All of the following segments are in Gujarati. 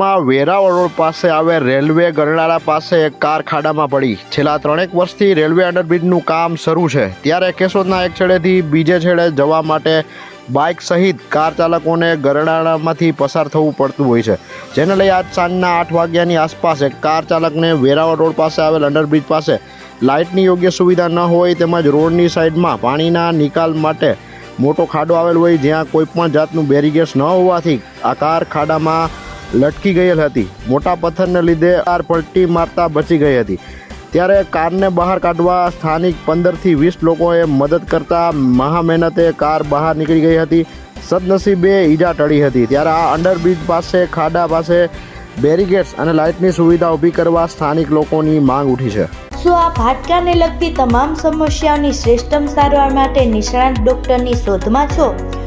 માં વેરાવળ રોડ પાસે આવેલ રેલવે ગરનાળા પાસે એક કાર ખાડામાં પડી. છેલ્લા ત્રણેક વર્ષથી રેલવે અંડરબ્રિજનું કામ શરૂ છે. ત્યારે કેશોદના એક છેડેથી બીજે છેડે જવા માટે બાઇક સહિત કાર ચાલકોને ગરડાળામાંથી પસાર થવું પડતું હોય છે. જેને લઈ આજ સાંજના આઠ વાગ્યાની આસપાસ એક કાર ચાલકને વેરાવળ રોડ પાસે આવેલ અંડરબ્રિજ પાસે લાઇટની યોગ્ય સુવિધા ન હોય તેમજ રોડની સાઈડમાં પાણીના નિકાલ માટે મોટો ખાડો આવેલ હોય જ્યાં કોઈ પણ જાતનું બેરીગેટ્સ ન હોવાથી આ કાર ખાડામાં લટકી ગયેલ હતી. મોટા પથ્થરને લીધે કાર પલટી મારતા બચી ગઈ હતી. ત્યારે કારને બહાર કાઢવા સ્થાનિક પંદરથી વીસ લોકોએ મદદ કરતા મહા મહેનતે કાર બહાર નીકળી ગઈ હતી. સદનસીબે ઈજા ટળી હતી. ત્યારે આ અંડરબ્રિજ પાસે, ખાડા પાસે બેરીગેટ્સ અને લાઇટની સુવિધા ઊભી કરવા સ્થાનિક લોકોની માંગ ઉઠી છે. શું આ હાડકાને લગતી તમામ સમસ્યાઓની શ્રેષ્ઠમ સારવાર માટે નિષ્ણાત ડૉક્ટરની શોધમાં છો?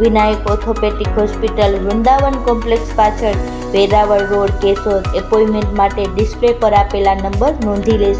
Vinayak orthopaedic hospital, Vrindavan complex પાછળ વેરાવળ રોડ કેશોદ એપોઇન્ટમેન્ટ માટે ડિસ્પ્લે પર આપેલા નંબર નોંધી લેશો